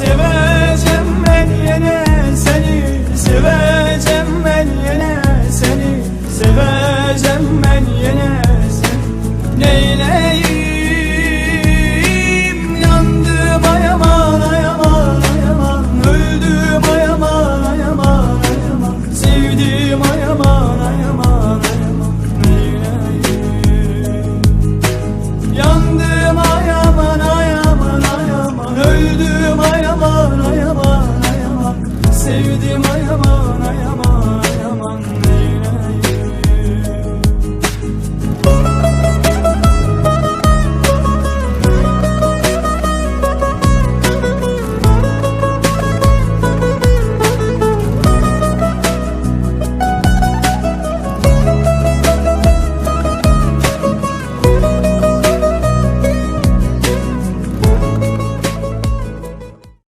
Seveceğim ben yine seni. Seveceğim ben yine seni. Seveceğim ben yine seni. Neyleyim? yaman ay yaman.